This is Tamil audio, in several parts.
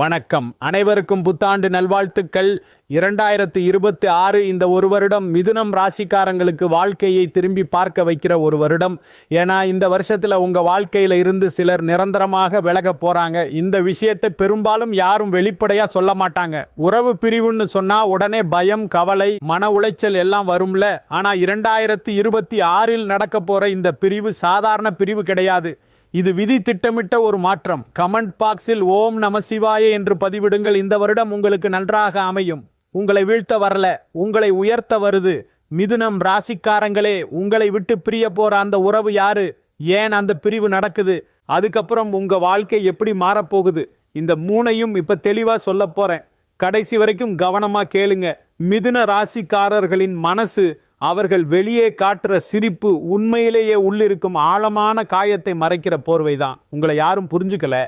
வணக்கம். அனைவருக்கும் புத்தாண்டு நல்வாழ்த்துக்கள். இரண்டாயிரத்து இருபத்தி ஆறு இந்த ஒரு வருடம் மிதுனம் ராசிக்காரங்களுக்கு வாழ்க்கையை திரும்பி பார்க்க வைக்கிற ஒரு வருடம். ஏன்னா இந்த வருஷத்தில் உங்கள் வாழ்க்கையில் இருந்து சிலர் நிரந்தரமாக விலக போகிறாங்க இந்த விஷயத்தை பெரும்பாலும் யாரும் வெளிப்படையாக சொல்ல மாட்டாங்க. உறவு பிரிவுன்னு சொன்னால் உடனே பயம் கவலை மன உளைச்சல் எல்லாம் வரும்ல. ஆனால் இரண்டாயிரத்து இருபத்தி ஆறில் நடக்க போகிற இந்த பிரிவு சாதாரண பிரிவு கிடையாது. இது விதி திட்டமிட்ட ஒரு மாற்றம். கமெண்ட் பாக்ஸில் ஓம் நம சிவாய என்று பதிவிடுங்கள். இந்த வருடம் உங்களுக்கு நன்றாக அமையும். உங்களை வீழ்த்த வரல உங்களை உயர்த்த வருது. மிதுனம் ராசிக்காரங்களே உங்களை விட்டு பிரிய போற அந்த உறவு யாரு? ஏன் அந்த பிரிவு நடக்குது? அதுக்கப்புறம் உங்க வாழ்க்கை எப்படி மாறப்போகுது? இந்த மூணையும் இப்ப தெளிவா சொல்ல போறேன். கடைசி வரைக்கும் கவனமா கேளுங்க. மிதுன ராசிக்காரர்களின் மனசு அவர்கள் வெளியே காட்டுற சிரிப்பு உண்மையிலேயே உள்ளிருக்கும் ஆழமான காயத்தை மறைக்கிற போர்வை தான் உங்களை யாரும் புரிஞ்சுக்கல.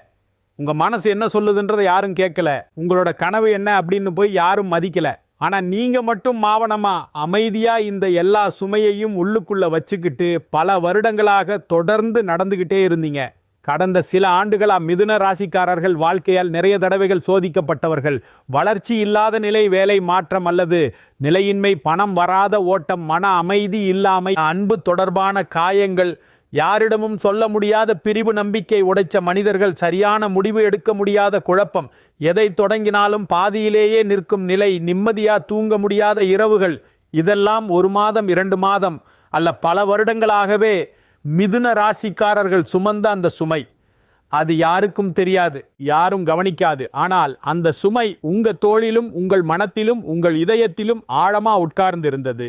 உங்க மனசு என்ன சொல்லுதுன்றதை யாரும் கேட்கல. உங்களோட கனவு என்ன அப்படின்னு போய் யாரும் மதிக்கல. ஆனா நீங்க மட்டும் மாவனமா அமைதியா இந்த எல்லா சுமையையும் உள்ளுக்குள்ள வச்சுக்கிட்டு பல வருடங்களாக தொடர்ந்து நடந்துகிட்டே இருந்தீங்க. கடந்த சில ஆண்டுகளாக மிதுன ராசிக்காரர்கள் வாழ்க்கையால் நிறைய தடவைகள் சோதிக்கப்பட்டவர்கள். வளர்ச்சி இல்லாத நிலை வேலை மாற்றம் அல்லது நிலையின்மை பணம் வராத ஓட்டம் மன அமைதி இல்லாமை அன்பு தொடர்பான காயங்கள் யாரிடமும் சொல்ல முடியாத பிரிவு நம்பிக்கை உடைச்ச மனிதர்கள் சரியான முடிவு எடுக்க முடியாத குழப்பம் எதை தொடங்கினாலும் பாதியிலேயே நிற்கும் நிலை நிம்மதியாக தூங்க முடியாத இரவுகள் இதெல்லாம் ஒரு மாதம் இரண்டு மாதம் அல்ல பல வருடங்களாகவே மிதுன ராசிக்காரர்கள் சுமந்த அந்த சுமை அது யாருக்கும் தெரியாது யாரும் கவனிக்காது. ஆனால் அந்த சுமை உங்க தோளிலும் உங்கள் மனத்திலும் உங்கள் இதயத்திலும் ஆழமா உட்கார்ந்து இருந்தது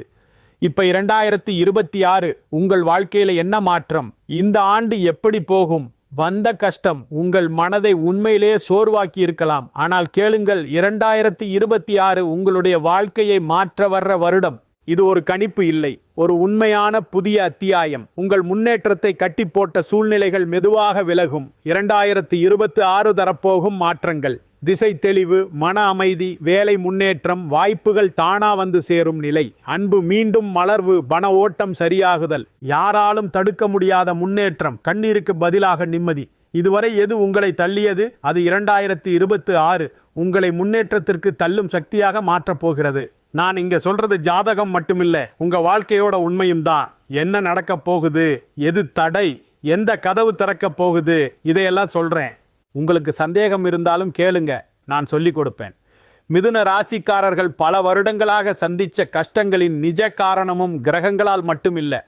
இப்ப இரண்டாயிரத்தி இருபத்தி ஆறு உங்கள் வாழ்க்கையில என்ன மாற்றம்? இந்த ஆண்டு எப்படி போகும்? வந்த கஷ்டம் உங்கள் மனதை உண்மையிலேயே சோர்வாக்கி இருக்கலாம். ஆனால் கேளுங்கள் இரண்டாயிரத்தி இருபத்தி ஆறு உங்களுடைய வாழ்க்கையை மாற்ற வர்ற வருடம். இது ஒரு கணிப்பு இல்லை. ஒரு உண்மையான புதிய அத்தியாயம். உங்கள் முன்னேற்றத்தை கட்டி போட்ட சூழ்நிலைகள் மெதுவாக விலகும். இரண்டாயிரத்தி இருபத்தி ஆறு தரப்போகும் மாற்றங்கள். திசை தெளிவு மன அமைதி வேலை முன்னேற்றம் வாய்ப்புகள் தானா வந்து சேரும் நிலை. அன்பு மீண்டும் மலர்வு பண ஓட்டம் சரியாகுதல். யாராலும் தடுக்க முடியாத முன்னேற்றம். கண்ணீருக்கு பதிலாக நிம்மதி. இதுவரை எது உங்களை தள்ளியது? அது இரண்டாயிரத்தி இருபத்தி ஆறு. உங்களை முன்னேற்றத்திற்கு தள்ளும் சக்தியாக மாற்றப் போகிறது. நான் இங்கே சொல்கிறது ஜாதகம் மட்டுமில்லை உங்கள் வாழ்க்கையோட உண்மையும் தான். என்ன நடக்க போகுது எது தடை எந்த கதவு திறக்க போகுது இதையெல்லாம் சொல்கிறேன் உங்களுக்கு சந்தேகம் இருந்தாலும் கேளுங்க நான் சொல்லி கொடுப்பேன். மிதுன ராசிக்காரர்கள் பல வருடங்களாக சந்தித்த கஷ்டங்களின் நிஜ காரணமும் கிரகங்களால் மட்டுமில்லை.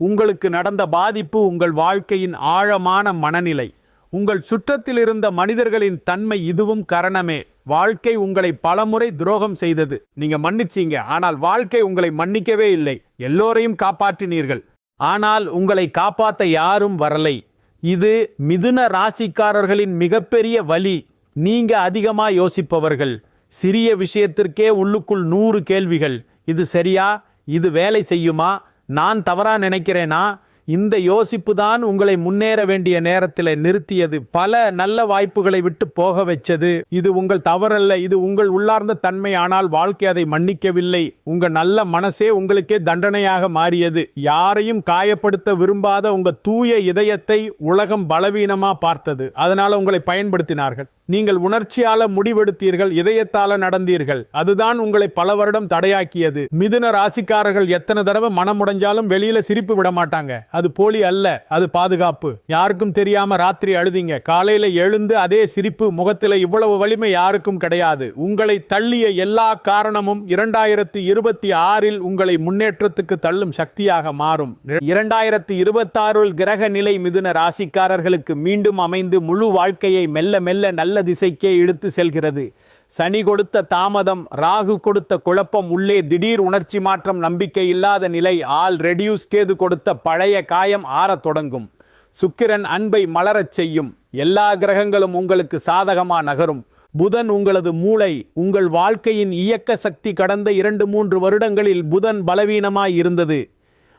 உங்களுக்கு நடந்த பாதிப்பு உங்கள் வாழ்க்கையின் ஆழமான மனநிலை. உங்கள் சுற்றத்தில் இருந்த மனிதர்களின் தன்மை இதுவும் காரணமே. வாழ்க்கை உங்களை பலமுறை துரோகம் செய்தது. நீங்க மன்னிச்சீங்க. ஆனால் வாழ்க்கை உங்களை மன்னிக்கவே இல்லை. எல்லோரையும் காப்பாற்றினீர்கள். ஆனால் உங்களை காப்பாற்ற யாரும் வரலை. இது மிதுன ராசிக்காரர்களின் மிகப்பெரிய வலி. நீங்க அதிகமா யோசிப்பவர்கள். சிறிய விஷயத்திற்கே உள்ளுக்குள் நூறு கேள்விகள். இது சரியா? இது வேலை செய்யுமா? நான் தவறா நினைக்கிறேனா? இந்த யோசிப்பு தான் உங்களை முன்னேற வேண்டிய நேரத்தில் நிறுத்தியது. பல நல்ல வாய்ப்புகளை விட்டு போக வச்சது. இது உங்கள் தவறல்ல. இது உங்கள் உள்ளார்ந்த தன்மை. ஆனால் வாழ்க்கை அதை மன்னிக்கவில்லை. உங்க நல்ல மனசே உங்களுக்கே தண்டனையாக மாறியது. யாரையும் காயப்படுத்த விரும்பாத உங்க தூய இதயத்தை உலகம் பலவீனமா பார்த்தது. அதனால உங்களை பயன்படுத்தினார்கள். நீங்கள் உணர்ச்சியால முடிவெடுத்தீர்கள் இதயத்தால நடந்தீர்கள். அதுதான் உங்களை பல வருடம் தடையாக்கியது. மிதுன ராசிக்காரர்கள் எத்தனை தடவை மனம் உடைஞ்சாலும் வெளியில சிரிப்பு விட மாட்டாங்க. அது போலி அல்ல அது பாதுகாப்பு. யாருக்கும் தெரியாம ராத்திரி அழுதிங்க. காலையில எழுந்து அதே சிரிப்பு முகத்துல இவ்வளவு வலிமை யாருக்கும் கிடையாது. உங்களை தள்ளிய எல்லா காரணமும் இரண்டாயிரத்தி இருபத்தி ஆறில் உங்களை முன்னேற்றத்துக்கு தள்ளும் சக்தியாக மாறும். இரண்டாயிரத்தி இருபத்தாறில் கிரக நிலை மிதுன ராசிக்காரர்களுக்கு மீண்டும் அமைந்து முழு வாழ்க்கையை மெல்ல மெல்ல நல்ல திசைக்கே இழுத்து செல்கிறது. சனி கொடுத்த தாமதம் ராகு கொடுத்த குழப்பம் உள்ளே திடீர் உணர்ச்சி மாற்றம் நம்பிக்கை இல்லாத நிலை ஆல் ரெடியூஸ் கேது கொடுத்த பழைய காயம் ஆறத் தொடங்கும். சுக்கிரன் அன்பை மலரச் செய்யும். எல்லா கிரகங்களும் உங்களுக்கு சாதகமா நகரும். புதன் உங்களது மூளை உங்கள் வாழ்க்கையின் இயக்க சக்தி கடந்த இரண்டு மூன்று வருடங்களில் புதன் பலவீனமாய் இருந்தது.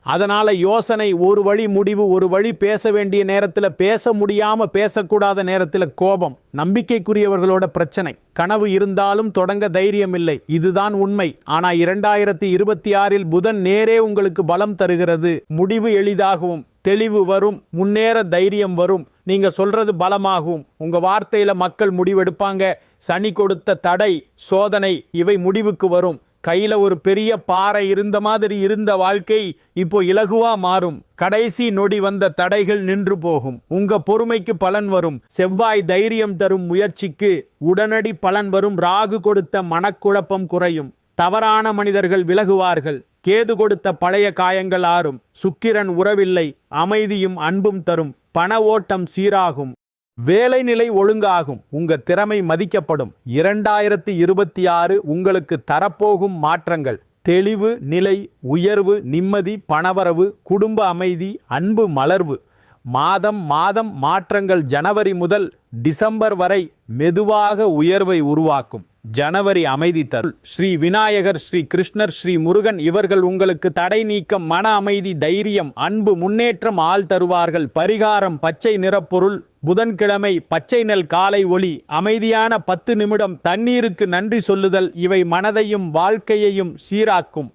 அதனால் யோசனை ஒரு வழி முடிவு ஒரு வழி பேச வேண்டிய நேரத்தில் பேச முடியாமல் பேசக்கூடாத நேரத்தில் கோபம் நம்பிக்கைக்குரியவர்களோட பிரச்சனை. கனவு இருந்தாலும் தொடங்க தைரியம் இல்லை. இதுதான் உண்மை. ஆனால் இரண்டாயிரத்தி இருபத்தி ஆறில் புதன் நேரே உங்களுக்கு பலம் தருகிறது. முடிவு எளிதாகவும் தெளிவு வரும். முன்னேற தைரியம் வரும். நீங்கள் சொல்றது பலமாகும். உங்கள் வார்த்தையில் மக்கள் முடிவெடுப்பாங்க. சனி கொடுத்த தடை சோதனை இவை முடிவுக்கு வரும். கையில ஒரு பெரிய பாறை இருந்த மாதிரி இருந்த வாழ்க்கை இப்போ இலகுவா மாறும். கடைசி நொடி வந்த தடைகள் நின்று போகும். உங்க பொறுமைக்கு பலன் வரும். செவ்வாய் தைரியம் தரும் முயற்சிக்கு உடனடி பலன் வரும். ராகு கொடுத்த மனக்குழப்பம் குறையும். தவறான மனிதர்கள் விலகுவார்கள். கேது கொடுத்த பழைய காயங்கள் ஆறும். சுக்கிரன் உறவில்லை. அமைதியும் அன்பும் தரும். பண ஓட்டம் சீராகும். வேலை நிலை ஒழுங்காகும் உங்க திறமை மதிக்கப்படும். இரண்டாயிரத்தி இருபத்தி ஆறு உங்களுக்கு தரப்போகும் மாற்றங்கள். தெளிவு நிலை உயர்வு நிம்மதி பணவரவு குடும்ப அமைதி அன்பு மலர்வு. மாதம் மாதம் மாற்றங்கள் ஜனவரி முதல் டிசம்பர் வரை மெதுவாக உயர்வை உருவாக்கும். ஜனவரி அமைதி தருள் ஸ்ரீ விநாயகர் ஸ்ரீ கிருஷ்ணர் ஸ்ரீ முருகன் இவர்கள் உங்களுக்கு தடை நீக்கம் மன அமைதி தைரியம் அன்பு முன்னேற்றம் ஆள் தருவார்கள். பரிகாரம் பச்சை நிறப்பொருள் புதன்கிழமை பச்சை நெல் காலை ஒளி அமைதியான பத்து நிமிடம் தண்ணீருக்கு நன்றி சொல்லுதல் இவை மனதையும் வாழ்க்கையையும் சீராக்கும்.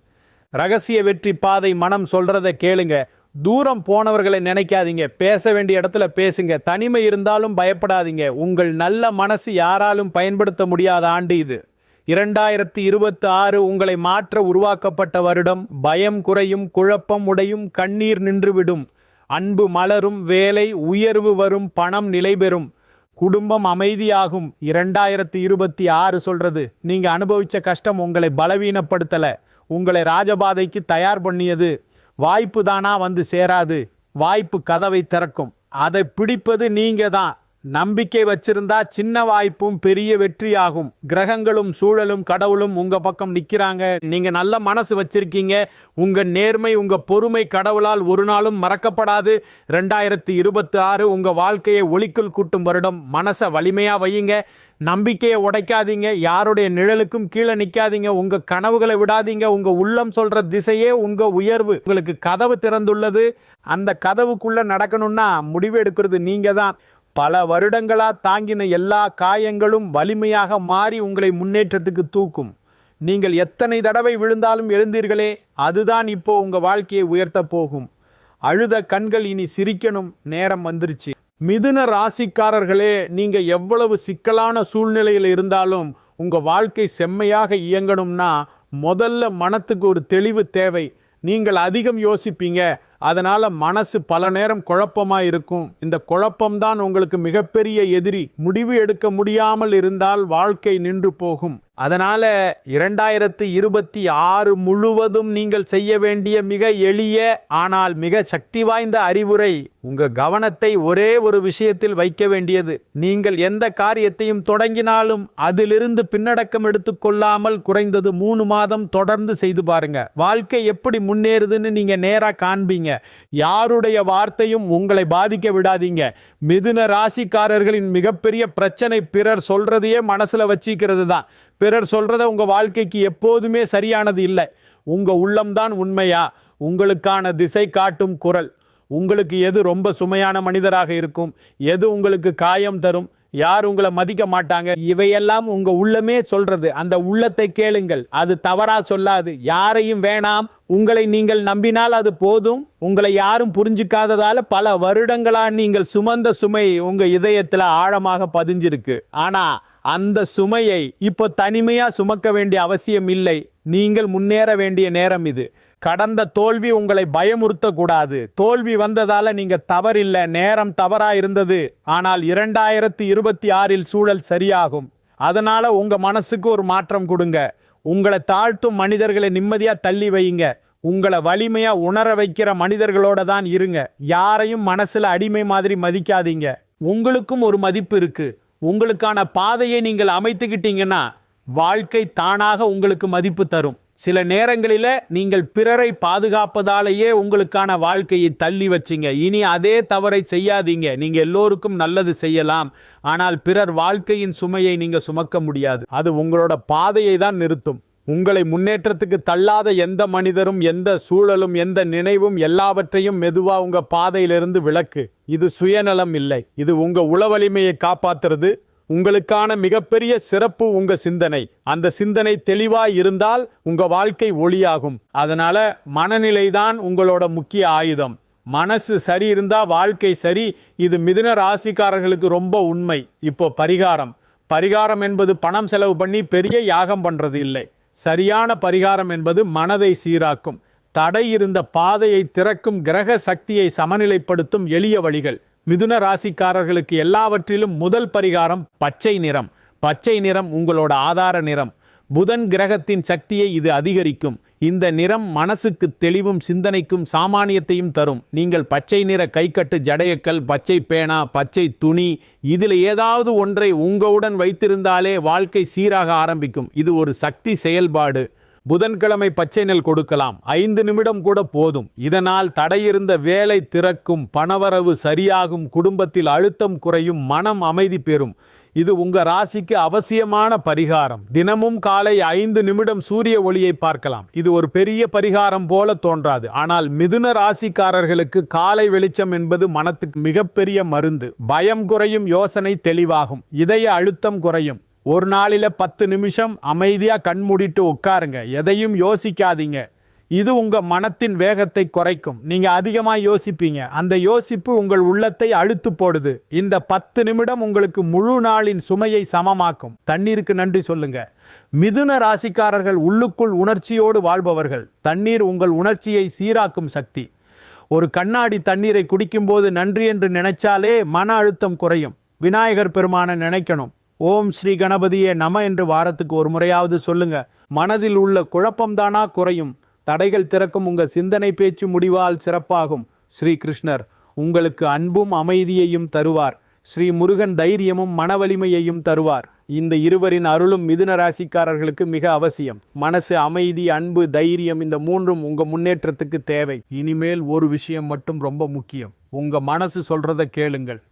ரகசிய வெற்றி பாதை மனம் சொல்றதை கேளுங்க. தூரம் போனவர்களை நினைக்காதீங்க. பேச வேண்டிய இடத்துல பேசுங்க. தனிமை இருந்தாலும் பயப்படாதீங்க. உங்கள் நல்ல மனசு யாராலும் பயன்படுத்த முடியாத ஆண்டு இது. இரண்டாயிரத்தி இருபத்தி ஆறு உங்களை மாற்ற உருவாக்கப்பட்ட வருடம். பயம் குறையும் குழப்பம் உடையும் கண்ணீர் நின்றுவிடும். அன்பு மலரும் வேலை உயர்வு வரும் பணம் நிலைபெறும் குடும்பம் அமைதியாகும். இரண்டாயிரத்தி இருபத்தி ஆறு சொல்றது. நீங்க அனுபவிச்ச கஷ்டம் உங்களை பலவீனப்படுத்தல. உங்களை ராஜபாதைக்கு தயார் பண்ணியது. வாய்ப்பு தானா வந்து சேராது. வாய்ப்பு கதவை திறக்கும். அதை பிடிப்பது நீங்க தான் நம்பிக்கை வச்சிருந்தா சின்ன வாய்ப்பும் பெரிய வெற்றியாகும். கிரகங்களும் சூழலும் கடவுளும் உங்க பக்கம் நிற்கிறாங்க நீங்க நல்ல மனசு வச்சிருக்கீங்க. உங்க நேர்மை உங்க பொறுமை கடவுளால் ஒரு நாளும் மறக்கப்படாது. ரெண்டாயிரத்தி இருபத்தி ஆறு உங்க வாழ்க்கையை ஒளிக்குள் கூட்டும் வருடம். மனசை வலிமையா வையுங்க. நம்பிக்கையை உடைக்காதீங்க யாருடைய நிழலுக்கும் கீழே நிற்காதீங்க உங்கள் கனவுகளை விடாதீங்க உங்கள் உள்ளம் சொல்கிற திசையே உங்கள் உயர்வு. உங்களுக்கு கதவு திறந்துள்ளது அந்த கதவுக்குள்ளே நடக்கணும்னா முடிவு எடுக்கிறது நீங்கள் தான். பல வருடங்களாக தாங்கின எல்லா காயங்களும் வலிமையாக மாறி உங்களை முன்னேற்றத்துக்கு தூக்கும். நீங்கள் எத்தனை தடவை விழுந்தாலும் எழுந்தீர்களே அதுதான் இப்போ உங்கள் வாழ்க்கையை உயர்த்த போகும். அழுத கண்கள் இனி சிரிக்கணும் நேரம் வந்துருச்சு. மிதுன ராசிக்காரர்களே நீங்கள் எவ்வளவு சிக்கலான சூழ்நிலையில் இருந்தாலும் உங்கள் வாழ்க்கை செம்மையாக இயங்கணும்னா முதல்ல மனத்துக்கு ஒரு தெளிவு தேவை. நீங்கள் அதிகம் யோசிப்பீங்க. அதனால மனசு பல நேரம் குழப்பமா இருக்கும். இந்த குழப்பம்தான் உங்களுக்கு மிகப்பெரிய எதிரி. முடிவு எடுக்க முடியாமல் இருந்தால் வாழ்க்கை நின்று போகும். அதனால இரண்டாயிரத்து இருபத்தி ஆறு முழுவதும் நீங்கள் செய்ய வேண்டிய மிக எளிய ஆனால் மிக சக்தி வாய்ந்த அறிவுரை உங்க கவனத்தை ஒரே ஒரு விஷயத்தில் வைக்க வேண்டியது. நீங்கள் எந்த காரியத்தையும் தொடங்கினாலும் அதிலிருந்து பின்னடக்கம் எடுத்துக்கொள்ளாமல் குறைந்தது மூணு மாதம் தொடர்ந்து செய்து பாருங்க. வாழ்க்கை எப்படி முன்னேறுதுன்னு நீங்க நேரா காண்பீங்க. யாருடைய வார்த்தையும் உங்களை பாதிக்க விடாதீங்க. மிதுன ராசிக்காரர்களின் மிகப்பெரிய பிரச்சனை பிறர் சொல்றதையே மனசுல வச்சிக்கிறது தான். பிறர் சொல்றத உங்க வாழ்க்கைக்கு எப்போதுமே சரியானது இல்லை. உங்க உள்ளம்தான் உண்மையா? உங்களுக்கான திசை காட்டும் குரல். உங்களுக்கு எது ரொம்ப சுமையான மனிதராக இருக்கும்? எது உங்களுக்கு காயம் தரும்? யார் உங்களை மதிக்க மாட்டாங்க? இவையெல்லாம் உங்க உள்ளமே சொல்றது. அந்த உள்ளத்தை கேளுங்கள். அது தவறா சொல்லாது. யாரையும் வேணாம். உங்களை நீங்கள் நம்பினால் அது போதும். உங்களை யாரும் புரிஞ்சுக்காததால பல வருடங்களா நீங்கள் சுமந்த சுமை உங்க இதயத்துல ஆழமாக பதிஞ்சிருக்கு. ஆனா அந்த சுமையை இப்போ தனிமையா சுமக்க வேண்டிய அவசியம் இல்லை. நீங்கள் முன்னேற வேண்டிய நேரம் இது. கடந்த தோல்வி உங்களை பயமுறுத்தக்கூடாது. தோல்வி வந்ததால நீங்க தவறில்லை. நேரம் தவறா இருந்தது. ஆனால் இரண்டாயிரத்தி இருபத்தி ஆறில் சூழல் சரியாகும். அதனால உங்க மனசுக்கு ஒரு மாற்றம் கொடுங்க. உங்களை தாழ்த்தும் மனிதர்களை நிம்மதியா தள்ளி வையுங்க. உங்களை வலிமையா உணர வைக்கிற மனிதர்களோட தான் இருங்க. யாரையும் மனசுல அடிமை மாதிரி மதிக்காதீங்க. உங்களுக்கும் ஒரு மதிப்பு இருக்கு. உங்களுக்கான பாதையை நீங்கள் அமைத்துக்கிட்டீங்கன்னா வாழ்க்கை தானாக உங்களுக்கு மதிப்பு தரும். சில நேரங்களில் நீங்கள் பிறரை பாதுகாப்பதாலேயே உங்களுக்கான வாழ்க்கையை தள்ளி வச்சிங்க. இனி அதே தவறை செய்யாதீங்க. நீங்கள் எல்லோருக்கும் நல்லது செய்யலாம். ஆனால் பிறர் வாழ்க்கையின் சுமையை நீங்கள் சுமக்க முடியாது. அது உங்களோட பாதையை தான் நிறுத்தும். உங்களை முன்னேற்றத்துக்கு தள்ளாத எந்த மனிதரும் எந்த சூழலும் எந்த நினைவும் எல்லாவற்றையும் மெதுவாக உங்கள் பாதையிலிருந்து விலக்கு இது சுயநலம் இல்லை. இது உங்கள் உளவலிமையை காப்பாத்துறது. உங்களுக்கான மிகப்பெரிய சிறப்பு உங்க சிந்தனை. அந்த சிந்தனை தெளிவாய் இருந்தால் உங்க வாழ்க்கை ஒளியாகும். அதனால மனநிலை தான் உங்களோட முக்கிய ஆயுதம். மனசு சரி இருந்தா வாழ்க்கை சரி. இது மிதுன ராசிக்காரர்களுக்கு ரொம்ப உண்மை. இப்போ பரிகாரம். பரிகாரம் என்பது பணம் செலவு பண்ணி பெரிய யாகம் பண்றது இல்லை. சரியான பரிகாரம் என்பது மனதை சீராக்கும். தடை இருந்த பாதையை திறக்கும் கிரக சக்தியை சமநிலைப்படுத்தும் எளிய வழிகள். மிதுன ராசிக்காரர்களுக்கு எல்லாவற்றிலும் முதல் பரிகாரம் பச்சை நிறம். பச்சை நிறம் உங்களோட ஆதார நிறம். புதன் கிரகத்தின் சக்தியை இது அதிகரிக்கும். இந்த நிறம் மனசுக்கு தெளிவும் சிந்தனைக்கும் சாமானியத்தையும் தரும். நீங்கள் பச்சை நிற கைக்கட்டு ஜடையக்கல் பச்சை பேனா பச்சை துணி இதில் ஏதாவது ஒன்றை உங்களுடன் வைத்திருந்தாலே வாழ்க்கை சீராக ஆரம்பிக்கும். இது ஒரு சக்தி செயல்பாடு. புதன்கிழமை பச்சை நெல் கொடுக்கலாம். ஐந்து நிமிடம் கூட போதும். இதனால் தடையிருந்த வேலை திறக்கும் பணவரவு சரியாகும் குடும்பத்தில் அழுத்தம் குறையும் மனம் அமைதி பெறும். இது உங்க ராசிக்கு அவசியமான பரிகாரம். தினமும் காலை ஐந்து நிமிடம் சூரிய ஒளியை பார்க்கலாம். இது ஒரு பெரிய பரிகாரம் போல தோன்றாது. ஆனால் மிதுன ராசிக்காரர்களுக்கு காலை வெளிச்சம் என்பது மனத்துக்கு மிகப்பெரிய மருந்து. பயம் குறையும் யோசனை தெளிவாகும். இதய அழுத்தம் குறையும். ஒரு நாளில் பத்து நிமிஷம் அமைதியாக கண் மூடிட்டு உட்காருங்க. எதையும் யோசிக்காதீங்க. இது உங்கள் மனத்தின் வேகத்தை குறைக்கும். நீங்கள் அதிகமாக யோசிப்பீங்க. அந்த யோசிப்பு உங்கள் உள்ளத்தை அழுத்து போடுது. இந்த பத்து நிமிடம் உங்களுக்கு முழு நாளின் சுமையை சமமாக்கும். தண்ணீருக்கு நன்றி சொல்லுங்க. மிதுன ராசிக்காரர்கள் உள்ளுக்குள் உணர்ச்சியோடு வாழ்பவர்கள். தண்ணீர் உங்கள் உணர்ச்சியை சீராக்கும் சக்தி. ஒரு கண்ணாடி தண்ணீரை குடிக்கும்போது நன்றி என்று நினைச்சாலே மன அழுத்தம் குறையும். விநாயகர் பெருமானை நினைக்கணும். ஓம் ஸ்ரீ கணபதியே நம என்று வாரத்துக்கு ஒரு முறையாவது சொல்லுங்க. மனதில் உள்ள குழப்பம்தானா குறையும். தடைகள் திறக்கும் உங்க சிந்தனை பேச்சு முடிவால் சிறப்பாகும். ஸ்ரீ கிருஷ்ணர் உங்களுக்கு அன்பும் அமைதியையும் தருவார். ஸ்ரீ முருகன் தைரியமும் மனவலிமையையும் தருவார். இந்த இருவரின் அருளும் மிதுன ராசிக்காரர்களுக்கு மிக அவசியம். மனசு அமைதி அன்பு தைரியம் இந்த மூன்றும் உங்க முன்னேற்றத்துக்கு தேவை. இனிமேல் ஒரு விஷயம் மட்டும் ரொம்ப முக்கியம். உங்க மனசு சொல்றதை கேளுங்கள்.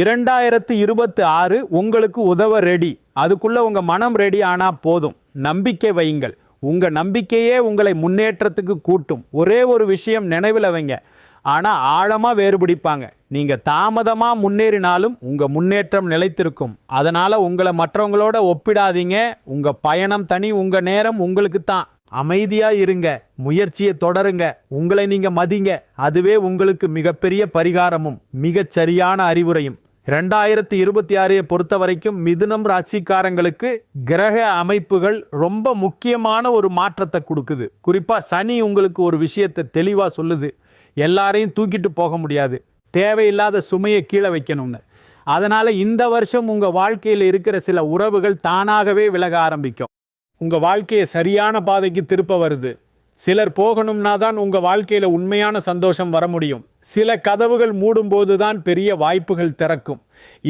இரண்டாயிரத்து இருபத்தி ஆறு உங்களுக்கு உதவ ரெடி அதுக்குள்ளே உங்கள் மனம் ரெடி ஆனால் போதும். நம்பிக்கை வையுங்கள். உங்கள் நம்பிக்கையே உங்களை முன்னேற்றத்துக்கு கூட்டும். ஒரே ஒரு விஷயம் நினைவில் வைங்க. ஆனால் ஆழமாக வேறுபிடிப்பாங்க. நீங்கள் தாமதமாக முன்னேறினாலும் உங்கள் முன்னேற்றம் நிலைத்திருக்கும். அதனால் உங்களை மற்றவங்களோட ஒப்பிடாதீங்க. உங்கள் பயணம் தனி உங்கள் நேரம் உங்களுக்கு தான். அமைதியாக இருங்க. முயற்சியை தொடருங்க. உங்களை நீங்கள் மதிங்க. அதுவே உங்களுக்கு மிகப்பெரிய பரிகாரமும் மிகச் சரியான அறிவுரையும். ரெண்டாயிரத்தி இருபத்தி ஆறையை பொறுத்த வரைக்கும் மிதுனம் ராசிக்காரங்களுக்கு கிரக அமைப்புகள் ரொம்ப முக்கியமான ஒரு மாற்றத்தை கொடுக்குது. குறிப்பாக சனி உங்களுக்கு ஒரு விஷயத்தை தெளிவாக சொல்லுது. எல்லாரையும் தூக்கிட்டு போக முடியாது. தேவையில்லாத சுமையை கீழே வைக்கணும்னு. அதனால் இந்த வருஷம் உங்கள் வாழ்க்கையில் இருக்கிற சில உறவுகள் தானாகவே விலக ஆரம்பிக்கும். உங்கள் வாழ்க்கையை சரியான பாதைக்கு திருப்ப வருது. சிலர் போகணும்னா தான் உங்கள் வாழ்க்கையில் உண்மையான சந்தோஷம் வர முடியும். சில கதவுகள் மூடும்போது தான் பெரிய வாய்ப்புகள் திறக்கும்.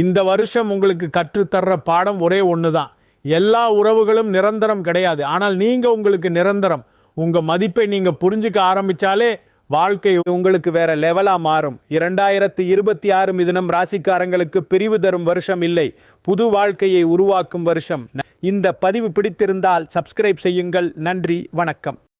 இந்த வருஷம் உங்களுக்கு கற்றுத்தர்ற பாடம் ஒரே ஒன்று தான் எல்லா உறவுகளும் நிரந்தரம் கிடையாது. ஆனால் நீங்கள் உங்களுக்கு நிரந்தரம். உங்கள் மதிப்பை நீங்கள் புரிஞ்சுக்க ஆரம்பிச்சாலே வாழ்க்கை உங்களுக்கு வேற லெவலாக மாறும். இரண்டாயிரத்தி இருபத்தி ஆறு மிதினம் ராசிக்காரங்களுக்கு பிரிவு தரும் வருஷம் இல்லை. புது வாழ்க்கையை உருவாக்கும் வருஷம். இந்த பதிவு பிடித்திருந்தால் சப்ஸ்கிரைப் செய்யுங்கள். நன்றி வணக்கம்.